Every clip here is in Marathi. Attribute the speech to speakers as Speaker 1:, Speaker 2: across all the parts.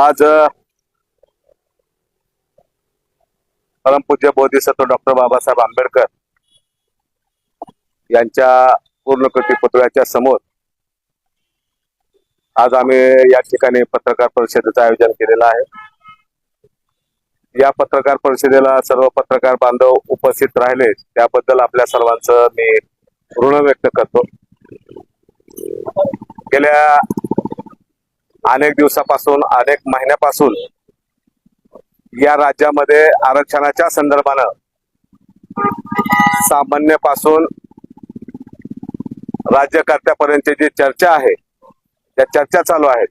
Speaker 1: आज परमपूज्य बोधिसत्व डॉक्टर बाबासाहेब आंबेडकर यांच्या पूर्णकृती पुतळ्याच्या समोर आज आम्ही या ठिकाणी पत्रकार परिषदेचं आयोजन केलेलं आहे. या पत्रकार परिषदेला सर्व पत्रकार बांधव उपस्थित राहिले त्याबद्दल आपल्या सर्वांचं मी ऋण व्यक्त करतो. गेल्या अनेक दिवसापासून अनेक महिन्यापासून या राज्यामध्ये आरक्षणाच्या संदर्भानं सामान्यपासून राज्यकर्त्यापर्यंतची जी चर्चा आहे त्या चर्चा चालू आहेत.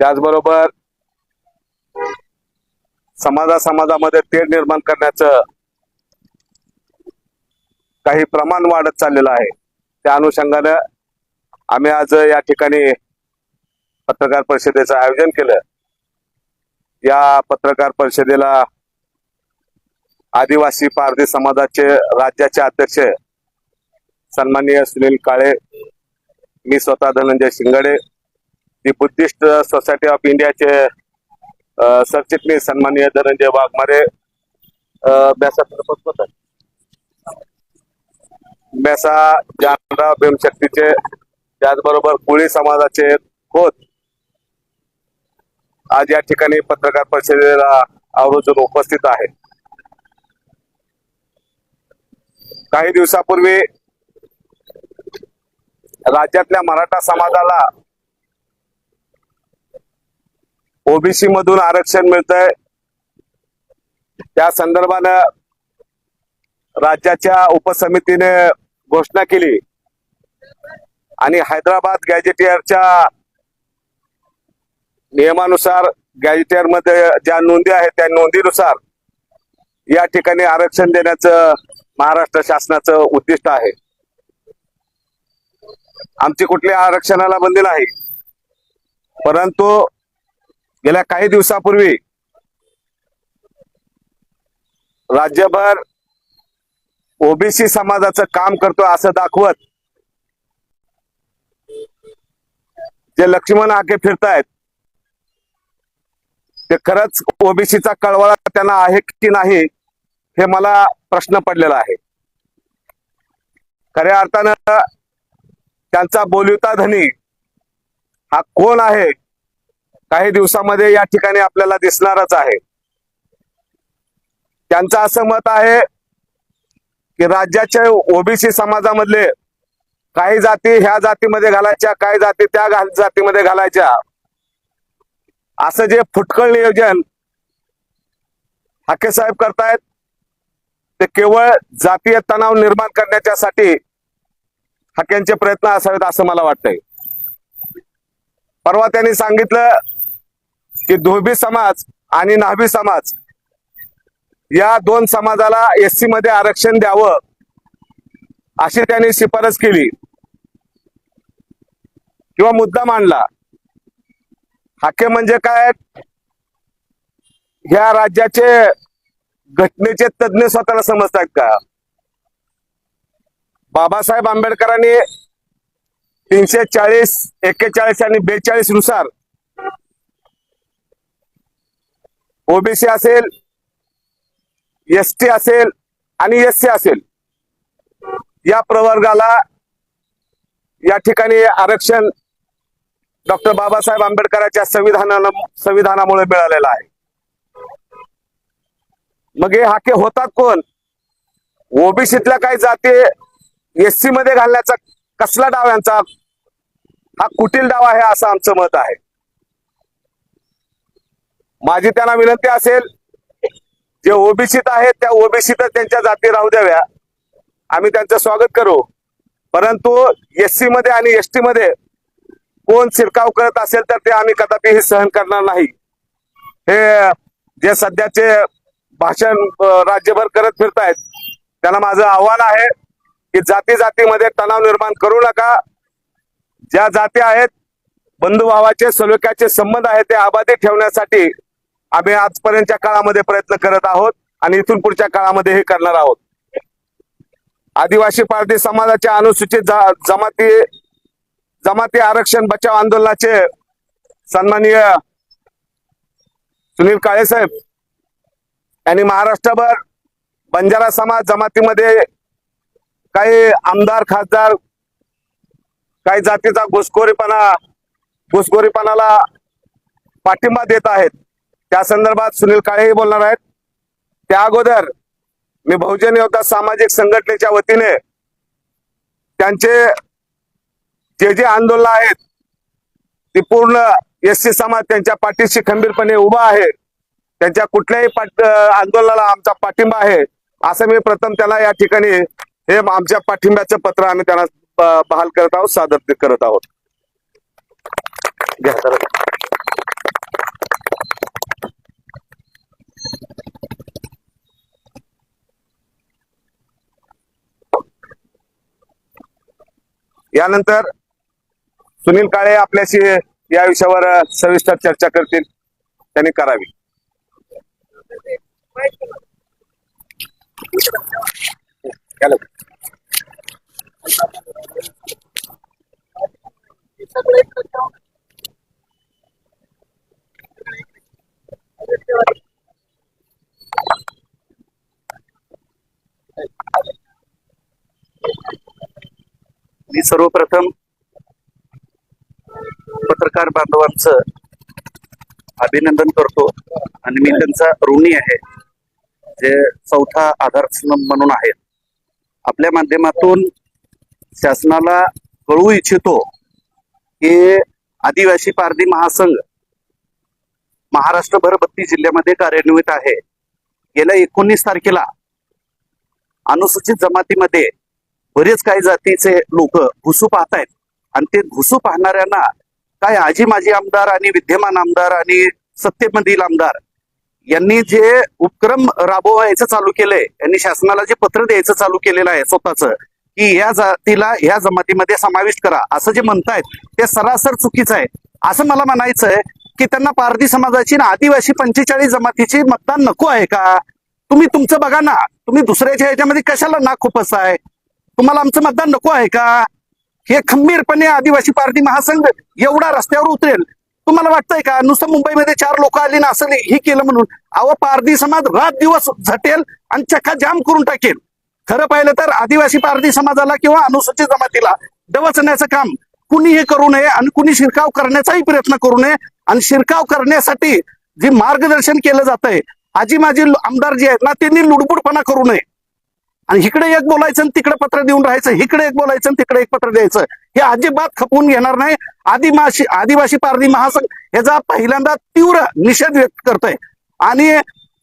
Speaker 1: त्याचबरोबर समाजा समाजामध्ये तेढ निर्माण करण्याचं काही प्रमाण वाढत चाललेलं आहे. त्या अनुषंगानं आम्ही आज या ठिकाणी पत्रकार परिषदेचं आयोजन केलं. या पत्रकार परिषदेला आदिवासी पारधी समाजाचे राज्याचे अध्यक्ष सन्माननीय सुनील काळे मी स्वतः Dhananjay Shingade the Buddhist society of इंडियाचे सरचिटणीस सन्माननीय धनंजय वाघमारे अ, ब्यासा जानराव भीमशक्तीचे त्याचबरोबर कोळी समाजाचे खोत आज या ठिकाणी पत्रकार परिषदेला आवर्जून उपस्थित आहे. काही दिवसापूर्वी राज्यातल्या मराठा समाजाला ओबीसी मधून आरक्षण मिळतंय. त्या संदर्भानं राज्याच्या उपसमितीने घोषणा केली. आणि हैदराबाद गॅजेटियरच्या नियमानुसार गॅजेटियरमध्ये ज्या नोंदी आहेत त्या नोंदीनुसार या ठिकाणी आरक्षण देण्याचं महाराष्ट्र शासनाचं उद्दिष्ट आहे. आमची कुठल्या आरक्षणाला बंदी नाही. परंतु गेल्या काही दिवसापूर्वी राज्यभर ओबीसी समाजाचं काम करतो असं दाखवत जे लक्ष्मण हाके फिरतायत ते खरंच ओबीसीचा कळवळा त्यांना आहे की नाही हे मला प्रश्न पडलेला आहे. खऱ्या अर्थानं त्यांचा बोलिता धनी हा कोण आहे? काही दिवसामध्ये या ठिकाणी आपल्याला दिसणारच आहे. त्यांचं असं मत आहे की राज्याच्या ओबीसी समाजामधले काही जाती ह्या जातीमध्ये घालायच्या काही जाती त्या जातीमध्ये घालायच्या. असं जे फुटकळ नियोजन हाके साहेब करतायत ते केवळ जातीय तणाव निर्माण करण्याच्यासाठी हाक्यांचे प्रयत्न असावेत असं मला वाटतंय. परवा त्यांनी सांगितलं की धोबी समाज आणि नाभी समाज या दोन समाजाला एससी मध्ये आरक्षण द्यावं अशी त्यांनी शिफारस केली. किंवा मुद्दा मांडला. हाके म्हणजे काय? ह्या राज्याचे घटनेचे तज्ज्ञ स्वतःला समजतात का? बाबासाहेब आंबेडकरांनी तीनशे चाळीस एक्केचाळीस आणि बेचाळीसनुसार ओबीसी असेल एस टी असेल आणि एस सी असेल या प्रवर्गाला या ठिकाणी आरक्षण डॉक्टर बाबासाहेब आंबेडकरांच्या संविधानाला संविधानामुळे मिळालेला आहे. मग हे हाके होतात कोण? ओबीसीतल्या काही जाती एससी मध्ये घालण्याचा कसला डाव यांचा? हा कुटील डाव आहे असं आमचं मत आहे. माझी त्यांना विनंती असेल जे ओबीसीत आहेत त्या ओबीसीतच त्यांच्या जाती राहू द्याव्या. आम्ही त्यांचं स्वागत करू. परंतु एससी मध्ये आणि एसटी मध्ये कोण शिरकाव करत असेल तर ते आम्ही कदापिही सहन करणार नाही. हे जे सध्याचे भाषण राज्यभर करत फिरतायत त्यांना माझं आव्हान आहे की जाती जातीमध्ये तणाव निर्माण करू नका. ज्या जाती आहेत बंधुभावाचे सलोख्याचे संबंध आहेत ते अबाधित ठेवण्यासाठी आम्ही आजपर्यंतच्या काळामध्ये प्रयत्न करत आहोत आणि इथून पुढच्या काळामध्ये हे करणार आहोत. आदिवासी पारधी समाजाच्या अनुसूचित जमाती जमाती आरक्षण बचाव आंदोलनाचे सन्माननीय सुनील काळे साहेब यांनी महाराष्ट्रभर बंजारा समाज जमातीमध्ये काही आमदार खासदार काही जातीचा घुसखोरीपणा घुसखोरीपणाला पाठिंबा देत आहेत. त्या संदर्भात सुनील काळेही बोलणार आहेत. त्या अगोदर मी बहुजन योद्धा सामाजिक संघटनेच्या वतीने त्यांचे जे जे आंदोलन आहेत ते पूर्ण एस सी समाज त्यांच्या पाठीशी खंबीरपणे उभा आहे. त्यांच्या कुठल्याही पाठ आंदोलनाला आमचा पाठिंबा आहे असं मी प्रथम त्याला या ठिकाणी हे आमच्या पाठिंब्याचं पत्र आम्ही त्यांना बहाल करत आहोत सादर करत आहोत. यानंतर सुनील काळे आपल्याशी या विषयावर सविस्तर चर्चा करतील. त्यांनी करावी.
Speaker 2: मी सर्वप्रथम पत्रकार बांधवांचं अभिनंदन करतो. आणि मी त्यांचा ऋणी आहे जे चौथा आधारस्तंभ म्हणून आहेत आपल्या माध्यमातून शासनाला कळवू इच्छितो की आदिवासी पारधी महासंघ महाराष्ट्रभर बत्तीस जिल्ह्यामध्ये कार्यान्वित आहे. गेल्या एकोणीस तारखेला अनुसूचित जमातीमध्ये बरेच काही जातीचे लोक घुसू पाहतायत. आणि ते घुसू पाहणाऱ्यांना काय आजी माजी आमदार आणि विद्यमान आमदार आणि सत्तेमधील आमदार यांनी जे उपक्रम राबवायचं चालू केलंय यांनी शासनाला जे पत्र द्यायचं चालू केलेलं आहे स्वतःच की या जातीला ह्या जमातीमध्ये समाविष्ट करा. असं जे म्हणतायत ते सरासर चुकीचं आहे. असं मला म्हणायचं आहे की त्यांना पारधी समाजाची ना आदिवासी पंचेचाळीस जमातीची मतदान नको आहे का? तुम्ही तुमचं बघा ना. तुम्ही दुसऱ्याच्या ह्याच्यामध्ये कशाला नाक आहे? तुम्हाला आमचं मतदान नको आहे का? हे खंबीरपणे आदिवासी पार्टी महासंघ एवढा रस्त्यावर उतरेल. तुम्हाला वाटतंय का? नुसतं मुंबईमध्ये चार लोक आली ना असं हे केलं म्हणून? अहो पारधी समाज रात दिवस झटेल आणि चक्का जाम करून टाकेल. खरं पाहिलं तर आदिवासी पारधी समाजाला किंवा अनुसूचित जमातीला डवचण्याचं काम कुणी हे करू नये आणि कुणी शिरकाव करण्याचाही प्रयत्न करू नये आणि शिरकाव करण्यासाठी जे मार्गदर्शन केलं जात आहे आजी माझी आमदार जे आहेत ना त्यांनी लुडबुडपणा करू नये. आणि इकडे एक बोलायचं आणि तिकडे पत्र देऊन राहायचं इकडे एक बोलायचं आणि तिकडे एक पत्र द्यायचं. हे अजिबात खपवून घेणार नाही. आदिवासी आदिवासी पारधी महासंघ याचा पहिल्यांदा तीव्र निषेध व्यक्त करतोय. आणि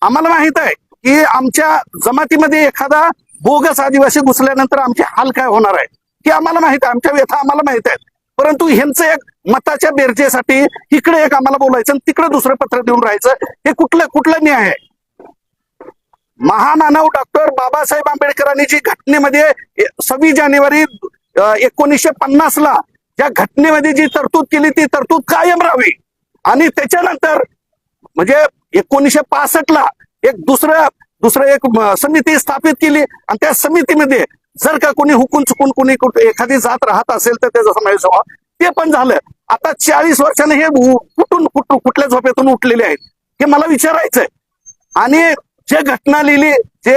Speaker 2: आम्हाला माहीत आहे की आमच्या जमातीमध्ये एखादा बोगस आदिवासी घुसल्यानंतर आमचे हाल काय होणार आहे? हे आम्हाला माहीत आहे. आमच्या व्यथा आम्हाला माहीत आहेत. परंतु ह्यांचं एक मताच्या बेरजेसाठी इकडे एक आम्हाला बोलायचं आणि तिकडे दुसरं पत्र देऊन राहायचं. हे कुठलं कुठलं न्याय आहे? महामानव डॉक्टर बाबासाहेब आंबेडकरांनी जी घटनेमध्ये सव्वीस जानेवारी एकोणीसशे पन्नास ला ज्या घटनेमध्ये जी तरतूद केली ती तरतूद कायम राहावी. आणि त्याच्यानंतर म्हणजे एकोणीसशे पासष्ट ला एक दुसरं दुसरं एक समिती स्थापित केली. आणि त्या समितीमध्ये जर का कोणी हुकून चुकून कोणी एखादी जात राहत असेल तर त्याचा समावेश व्हावा. ते पण झालं. आता चाळीस वर्षाने हे कुठून कुठून कुठल्या झोपेतून उठलेले आहेत हे मला विचारायचंय. आणि जे घटना लिहिली जे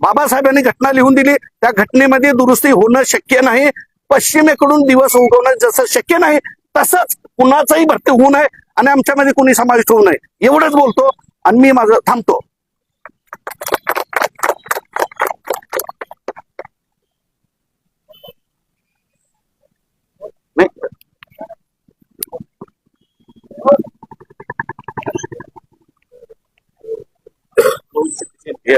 Speaker 2: बाबासाहेबांनी घटना लिहून दिली त्या घटनेमध्ये दुरुस्ती होणं शक्य नाही. पश्चिमेकडून दिवस उगवणं जसं शक्य नाही तसंच कुणाचाही भरती होऊ नये आणि आमच्यामध्ये कुणी समाविष्ट होऊ नये. एवढंच बोलतो आणि मी माझं थांबतो नाही. हे.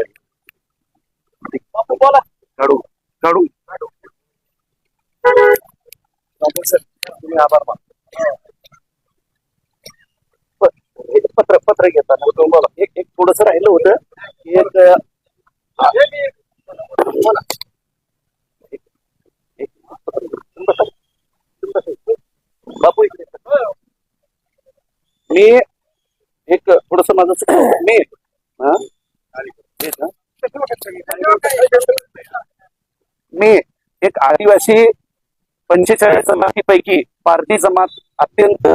Speaker 2: बोला काढू काढू सर तुम्ही आभार मानतो प- एक पत्र पत्र घेताना तुम्ही बोला एक एक थोडस राहिलं होतं एक अं, हा. बोला. एक- एक पत्र घेतो. तुम्ही बसा. तुम्ही बसा. बापू इकडे मी एक थोडस माझं मी मी एक आदिवासी पंचेचाळीस जमातीपैकी पारधी जमात अत्यंत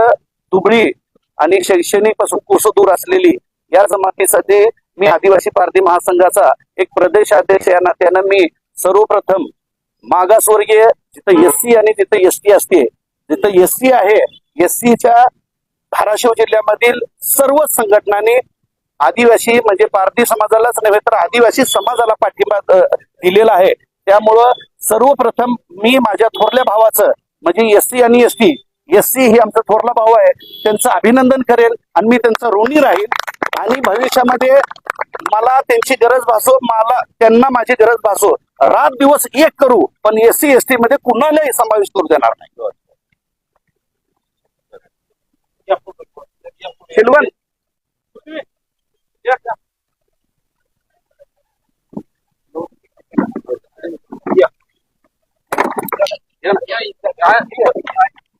Speaker 2: दुबळी आणि शैक्षणिकपासून कोस दूर असलेली या जमातीसाठी मी आदिवासी पारधी महासंघाचा एक प्रदेश अध्यक्ष या नात्यानं मी सर्वप्रथम मागासवर्गीय जिथं एस सी आणि जिथं एस टी असते जिथं एस सी आहे एस सीच्या धाराशिव जिल्ह्यामधील सर्वच संघटनांनी आदिवासी म्हणजे पारधी समाजालाच नव्हे तर आदिवासी समाजाला पाठिंबा दिलेला आहे. त्यामुळं सर्वप्रथम मी माझ्या थोरल्या भावाचं म्हणजे एस सी आणि एस टी एस सी ही आमचा थोरला भाऊ आहे त्यांचं अभिनंदन करेल आणि मी त्यांचा ऋणी राहील आणि भविष्यामध्ये मला त्यांची गरज भासो मला त्यांना माझी गरज भासो. रात दिवस एक करू पण एस सी एस टी मध्ये कुणालाही समावेश करू देणार नाही.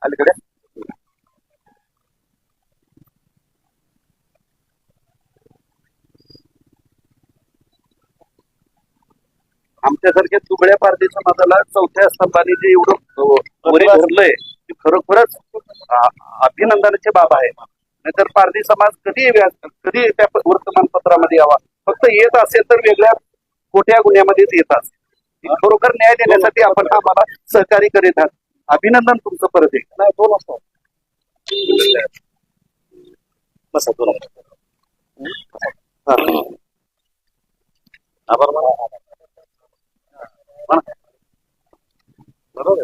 Speaker 2: अलीकडे आमच्यासारख्या दुबळ्या पारधी समाजाला चौथ्या स्तंभाने जे एवढं अ, वरी धरलंय ही खरोखरच अभिनंदनाची बाब आहे. नाहीतर पारधी समाज कधी कधी त्या वर्तमानपत्रामध्ये यावा. फक्त येत असेल तर वेगळ्या खोट्या गुन्ह्यामध्येच येत असेल. खरोखर न्याय देण्यासाठी आपण आम्हाला सहकार्य करीत आहात. अभिनंदन तुमचं परत एक नाही दोन वाजता. बसा दोन आभार बरोबर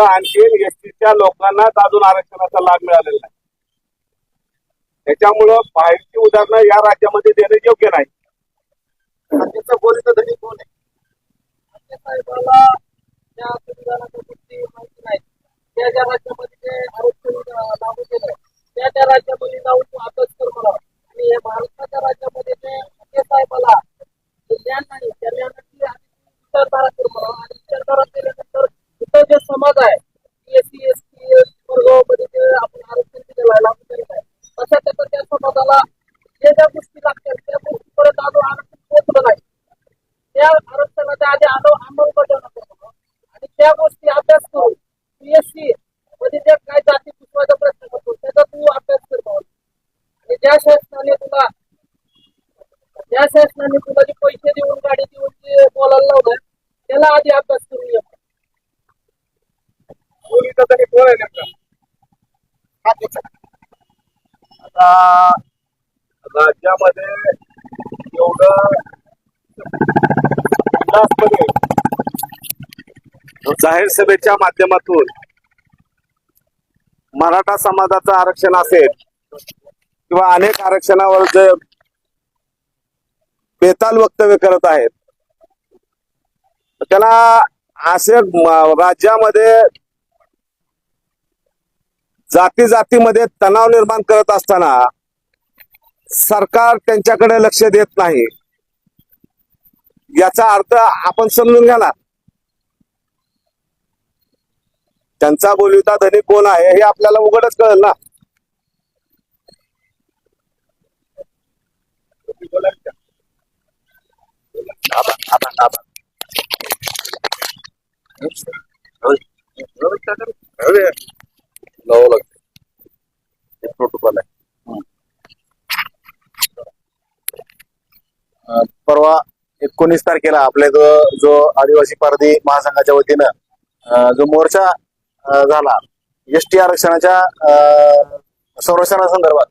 Speaker 1: आणखी एसटीच्या लोकांनाच अजून आरक्षणाचा लाभ मिळालेला नाही. त्याच्यामुळं बाहेरची उदाहरणं या राज्यामध्ये देणं योग्य नाही.
Speaker 3: सध्याचा धनी त्या ज्या राज्यामध्ये आरक्षण ज्या शासनाने तुला ज्या शासनाने तुला जे पैसे देऊन गाडी देऊन जे बोलायला लावलं त्याला आधी अभ्यास करून ये
Speaker 1: नेमका
Speaker 3: हा त्याचा.
Speaker 1: आता राज्यामध्ये एवढं जाहीर सभेच्या माध्यमातून मराठा समाजाचं आरक्षण असेल किंवा अनेक आरक्षणावर जे बेताल वक्तव्य करत आहेत. त्याला असे राज्यामध्ये जाती जातीमध्ये तणाव निर्माण करत असताना सरकार त्यांच्याकडे लक्ष देत नाही. याचा अर्थ आपण समजून घ्या ना त्यांचा बोलविता धनी कोण आहे हे आपल्याला उघडच कळेल ना. लावावं लागतं प्रोटोकॉल आहे
Speaker 4: परवा एकोणीस तारखेला आपल्या जो जो आदिवासी पारधी महासंघाच्या वतीनं जो मोर्चा झाला एस टी आरक्षणाच्या संरक्षणा संरक्षणासंदर्भात.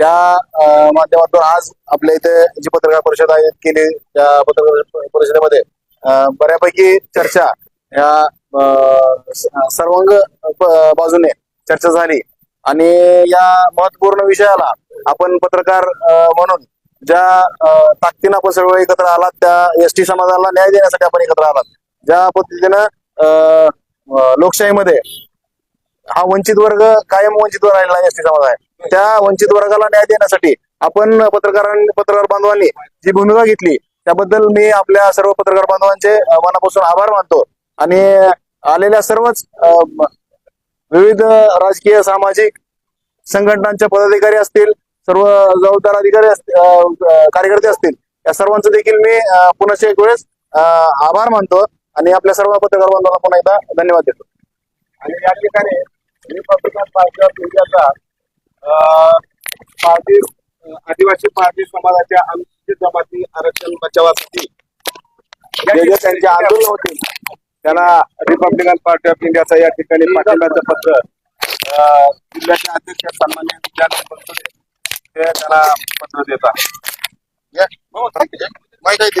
Speaker 4: त्या माध्यमातून आज आपल्या इथे जी पत्रकार परिषद आयोजित केली त्या पत्रकार परिषदेमध्ये बऱ्यापैकी चर्चा या सर्वांग बाजूने चर्चा झाली. आणि या महत्त्वपूर्ण विषयाला आपण पत्रकार म्हणून ज्या ताकदीनं आपण सर्व एकत्र आलात त्या एस टी समाजाला न्याय देण्यासाठी आपण एकत्र आलात. ज्या पद्धतीनं लोकशाहीमध्ये हा वंचित वर्ग कायम वंचित राहिलेला एस टी समाज आहे. त्या वंचित वर्गाला न्याय देण्यासाठी आपण पत्रकारांनी पत्रकार बांधवांनी जी भूमिका घेतली त्याबद्दल मी आपल्या सर्व पत्रकार बांधवांचे मनापासून आभार मानतो. आणि आलेल्या सर्वच विविध राजकीय सामाजिक संघटनांचे पदाधिकारी असतील सर्व जबाबदार अधिकारी असतील कार्यकर्ते असतील या सर्वांचं देखील मी पुन्हा एक वेळेस आभार मानतो. आणि आपल्या सर्व पत्रकार बांधवांना पुन्हा एकदा धन्यवाद देतो.
Speaker 1: आणि या ठिकाणी रिपब्लिकन पार्टी ऑफ इंडियाचा पार्टी आदिवासी पार्टी समाजाच्या अनुसूचित जमाती आरक्षण बचावासाठी जे जे त्यांचे आंदोलन होते त्यांना रिपब्लिकन पार्टी ऑफ इंडियाचा या ठिकाणी पाठिंब्याचं पत्र जिल्ह्याचे अध्यक्ष सन्मान्य विद्यानंद बनसोडे ते त्यांना पत्र देतात.
Speaker 4: माहिती